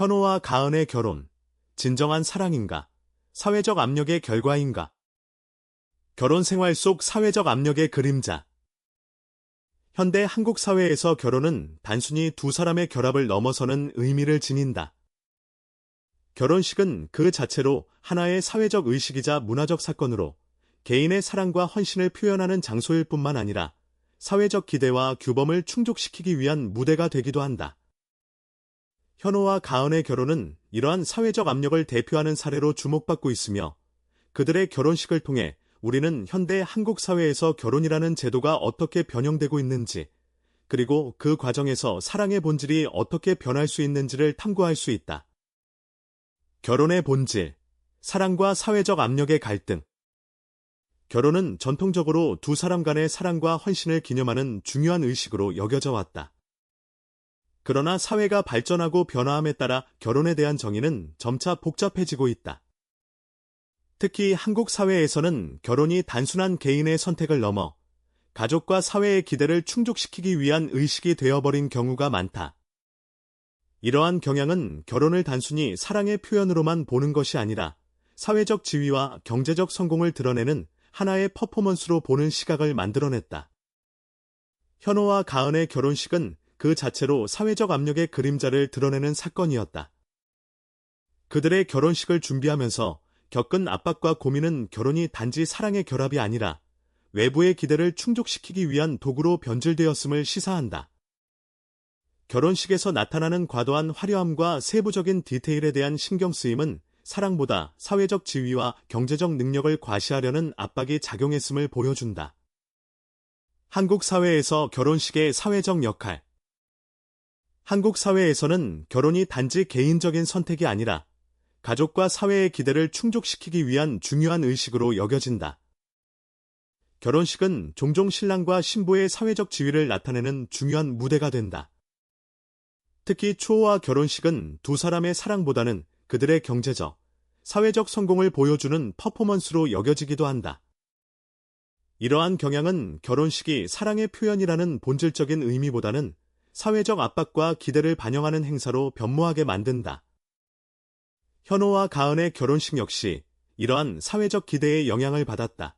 현호와 가은의 결혼, 진정한 사랑인가? 사회적 압력의 결과인가? 결혼 생활 속 사회적 압력의 그림자. 현대 한국 사회에서 결혼은 단순히 두 사람의 결합을 넘어서는 의미를 지닌다. 결혼식은 그 자체로 하나의 사회적 의식이자 문화적 사건으로 개인의 사랑과 헌신을 표현하는 장소일 뿐만 아니라 사회적 기대와 규범을 충족시키기 위한 무대가 되기도 한다. 현호와 가은의 결혼은 이러한 사회적 압력을 대표하는 사례로 주목받고 있으며 그들의 결혼식을 통해 우리는 현대 한국 사회에서 결혼이라는 제도가 어떻게 변형되고 있는지 그리고 그 과정에서 사랑의 본질이 어떻게 변할 수 있는지를 탐구할 수 있다. 결혼의 본질, 사랑과 사회적 압력의 갈등. 결혼은 전통적으로 두 사람 간의 사랑과 헌신을 기념하는 중요한 의식으로 여겨져 왔다. 그러나 사회가 발전하고 변화함에 따라 결혼에 대한 정의는 점차 복잡해지고 있다. 특히 한국 사회에서는 결혼이 단순한 개인의 선택을 넘어 가족과 사회의 기대를 충족시키기 위한 의식이 되어버린 경우가 많다. 이러한 경향은 결혼을 단순히 사랑의 표현으로만 보는 것이 아니라 사회적 지위와 경제적 성공을 드러내는 하나의 퍼포먼스로 보는 시각을 만들어냈다. 현호와 가은의 결혼식은 그 자체로 사회적 압력의 그림자를 드러내는 사건이었다. 그들의 결혼식을 준비하면서 겪은 압박과 고민은 결혼이 단지 사랑의 결합이 아니라 외부의 기대를 충족시키기 위한 도구로 변질되었음을 시사한다. 결혼식에서 나타나는 과도한 화려함과 세부적인 디테일에 대한 신경 쓰임은 사랑보다 사회적 지위와 경제적 능력을 과시하려는 압박이 작용했음을 보여준다. 한국 사회에서 결혼식의 사회적 역할 한국 사회에서는 결혼이 단지 개인적인 선택이 아니라 가족과 사회의 기대를 충족시키기 위한 중요한 의식으로 여겨진다. 결혼식은 종종 신랑과 신부의 사회적 지위를 나타내는 중요한 무대가 된다. 특히 초호와 결혼식은 두 사람의 사랑보다는 그들의 경제적, 사회적 성공을 보여주는 퍼포먼스로 여겨지기도 한다. 이러한 경향은 결혼식이 사랑의 표현이라는 본질적인 의미보다는 사회적 압박과 기대를 반영하는 행사로 변모하게 만든다. 현호와 가은의 결혼식 역시 이러한 사회적 기대에 영향을 받았다.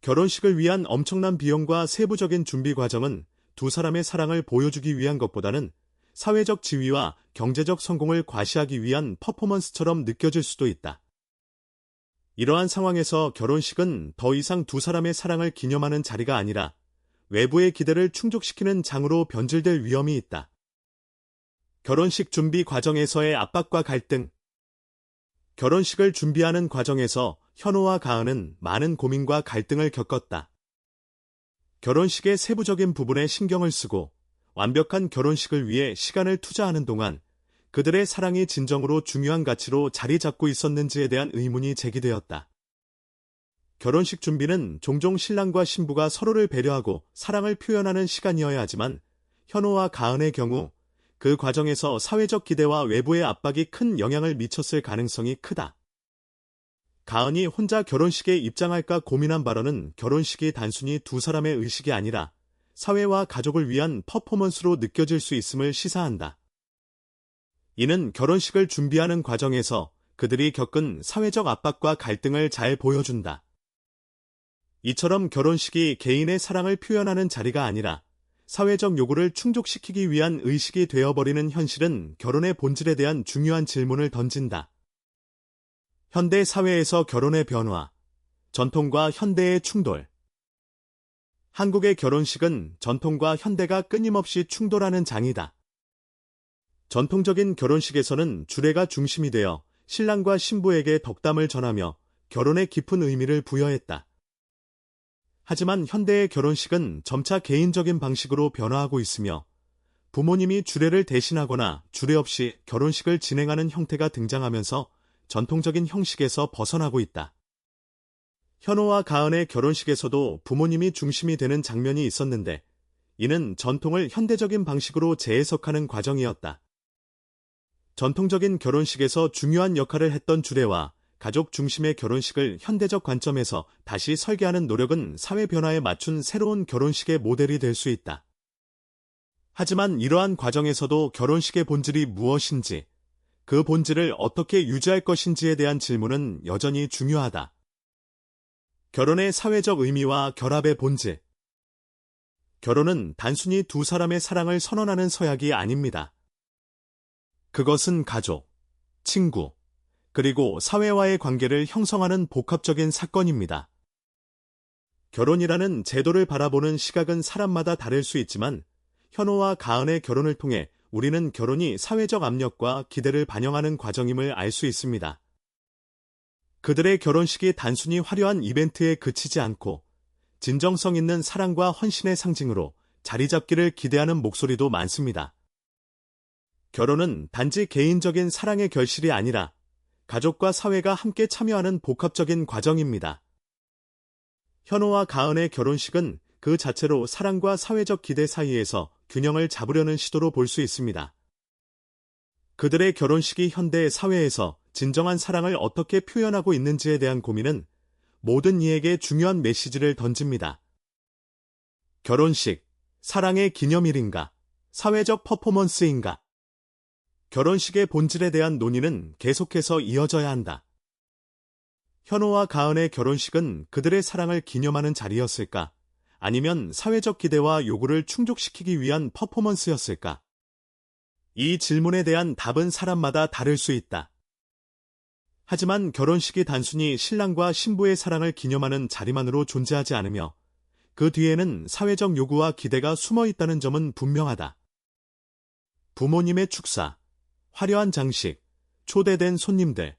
결혼식을 위한 엄청난 비용과 세부적인 준비 과정은 두 사람의 사랑을 보여주기 위한 것보다는 사회적 지위와 경제적 성공을 과시하기 위한 퍼포먼스처럼 느껴질 수도 있다. 이러한 상황에서 결혼식은 더 이상 두 사람의 사랑을 기념하는 자리가 아니라 외부의 기대를 충족시키는 장으로 변질될 위험이 있다. 결혼식 준비 과정에서의 압박과 갈등 결혼식을 준비하는 과정에서 현호와 가은은 많은 고민과 갈등을 겪었다. 결혼식의 세부적인 부분에 신경을 쓰고 완벽한 결혼식을 위해 시간을 투자하는 동안 그들의 사랑이 진정으로 중요한 가치로 자리 잡고 있었는지에 대한 의문이 제기되었다. 결혼식 준비는 종종 신랑과 신부가 서로를 배려하고 사랑을 표현하는 시간이어야 하지만 현호와 가은의 경우 그 과정에서 사회적 기대와 외부의 압박이 큰 영향을 미쳤을 가능성이 크다. 가은이 혼자 결혼식에 입장할까 고민한 발언은 결혼식이 단순히 두 사람의 의식이 아니라 사회와 가족을 위한 퍼포먼스로 느껴질 수 있음을 시사한다. 이는 결혼식을 준비하는 과정에서 그들이 겪은 사회적 압박과 갈등을 잘 보여준다. 이처럼 결혼식이 개인의 사랑을 표현하는 자리가 아니라 사회적 요구를 충족시키기 위한 의식이 되어버리는 현실은 결혼의 본질에 대한 중요한 질문을 던진다. 현대 사회에서 결혼의 변화, 전통과 현대의 충돌. 한국의 결혼식은 전통과 현대가 끊임없이 충돌하는 장이다. 전통적인 결혼식에서는 주례가 중심이 되어 신랑과 신부에게 덕담을 전하며 결혼의 깊은 의미를 부여했다. 하지만 현대의 결혼식은 점차 개인적인 방식으로 변화하고 있으며 부모님이 주례를 대신하거나 주례 없이 결혼식을 진행하는 형태가 등장하면서 전통적인 형식에서 벗어나고 있다. 현호와 가은의 결혼식에서도 부모님이 중심이 되는 장면이 있었는데 이는 전통을 현대적인 방식으로 재해석하는 과정이었다. 전통적인 결혼식에서 중요한 역할을 했던 주례와 가족 중심의 결혼식을 현대적 관점에서 다시 설계하는 노력은 사회 변화에 맞춘 새로운 결혼식의 모델이 될 수 있다. 하지만 이러한 과정에서도 결혼식의 본질이 무엇인지, 그 본질을 어떻게 유지할 것인지에 대한 질문은 여전히 중요하다. 결혼의 사회적 의미와 결합의 본질. 결혼은 단순히 두 사람의 사랑을 선언하는 서약이 아닙니다. 그것은 가족, 친구, 그리고 사회와의 관계를 형성하는 복합적인 사건입니다. 결혼이라는 제도를 바라보는 시각은 사람마다 다를 수 있지만 현호와 가은의 결혼을 통해 우리는 결혼이 사회적 압력과 기대를 반영하는 과정임을 알 수 있습니다. 그들의 결혼식이 단순히 화려한 이벤트에 그치지 않고 진정성 있는 사랑과 헌신의 상징으로 자리 잡기를 기대하는 목소리도 많습니다. 결혼은 단지 개인적인 사랑의 결실이 아니라 가족과 사회가 함께 참여하는 복합적인 과정입니다. 현호와 가은의 결혼식은 그 자체로 사랑과 사회적 기대 사이에서 균형을 잡으려는 시도로 볼 수 있습니다. 그들의 결혼식이 현대 사회에서 진정한 사랑을 어떻게 표현하고 있는지에 대한 고민은 모든 이에게 중요한 메시지를 던집니다. 결혼식, 사랑의 기념일인가, 사회적 퍼포먼스인가? 결혼식의 본질에 대한 논의는 계속해서 이어져야 한다. 현호와 가은의 결혼식은 그들의 사랑을 기념하는 자리였을까? 아니면 사회적 기대와 요구를 충족시키기 위한 퍼포먼스였을까? 이 질문에 대한 답은 사람마다 다를 수 있다. 하지만 결혼식이 단순히 신랑과 신부의 사랑을 기념하는 자리만으로 존재하지 않으며 그 뒤에는 사회적 요구와 기대가 숨어 있다는 점은 분명하다. 부모님의 축사, 화려한 장식, 초대된 손님들,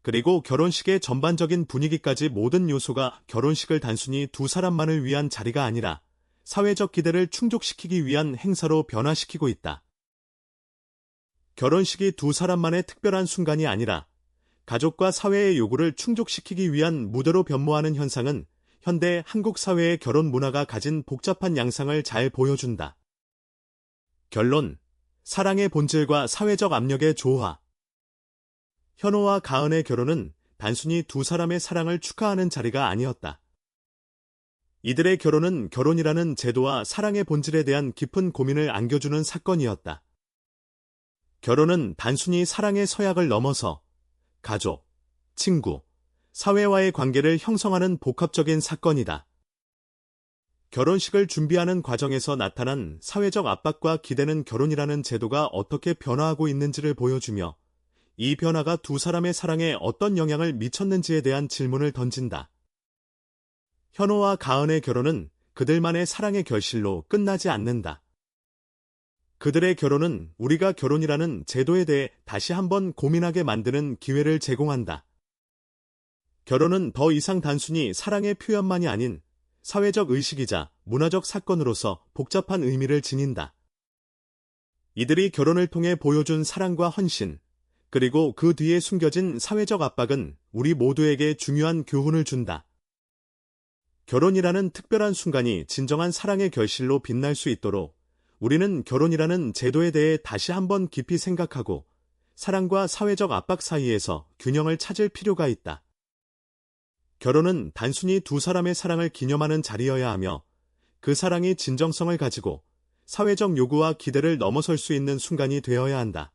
그리고 결혼식의 전반적인 분위기까지 모든 요소가 결혼식을 단순히 두 사람만을 위한 자리가 아니라 사회적 기대를 충족시키기 위한 행사로 변화시키고 있다. 결혼식이 두 사람만의 특별한 순간이 아니라 가족과 사회의 요구를 충족시키기 위한 무대로 변모하는 현상은 현대 한국 사회의 결혼 문화가 가진 복잡한 양상을 잘 보여준다. 결론, 사랑의 본질과 사회적 압력의 조화. 현호와 가은의 결혼은 단순히 두 사람의 사랑을 축하하는 자리가 아니었다. 이들의 결혼은 결혼이라는 제도와 사랑의 본질에 대한 깊은 고민을 안겨주는 사건이었다. 결혼은 단순히 사랑의 서약을 넘어서 가족, 친구, 사회와의 관계를 형성하는 복합적인 사건이다. 결혼식을 준비하는 과정에서 나타난 사회적 압박과 기대는 결혼이라는 제도가 어떻게 변화하고 있는지를 보여주며 이 변화가 두 사람의 사랑에 어떤 영향을 미쳤는지에 대한 질문을 던진다. 현호와 가은의 결혼은 그들만의 사랑의 결실로 끝나지 않는다. 그들의 결혼은 우리가 결혼이라는 제도에 대해 다시 한번 고민하게 만드는 기회를 제공한다. 결혼은 더 이상 단순히 사랑의 표현만이 아닌 사회적 의식이자 문화적 사건으로서 복잡한 의미를 지닌다. 이들이 결혼을 통해 보여준 사랑과 헌신, 그리고 그 뒤에 숨겨진 사회적 압박은 우리 모두에게 중요한 교훈을 준다. 결혼이라는 특별한 순간이 진정한 사랑의 결실로 빛날 수 있도록 우리는 결혼이라는 제도에 대해 다시 한번 깊이 생각하고 사랑과 사회적 압박 사이에서 균형을 찾을 필요가 있다. 결혼은 단순히 두 사람의 사랑을 기념하는 자리여야 하며 그 사랑이 진정성을 가지고 사회적 요구와 기대를 넘어설 수 있는 순간이 되어야 한다.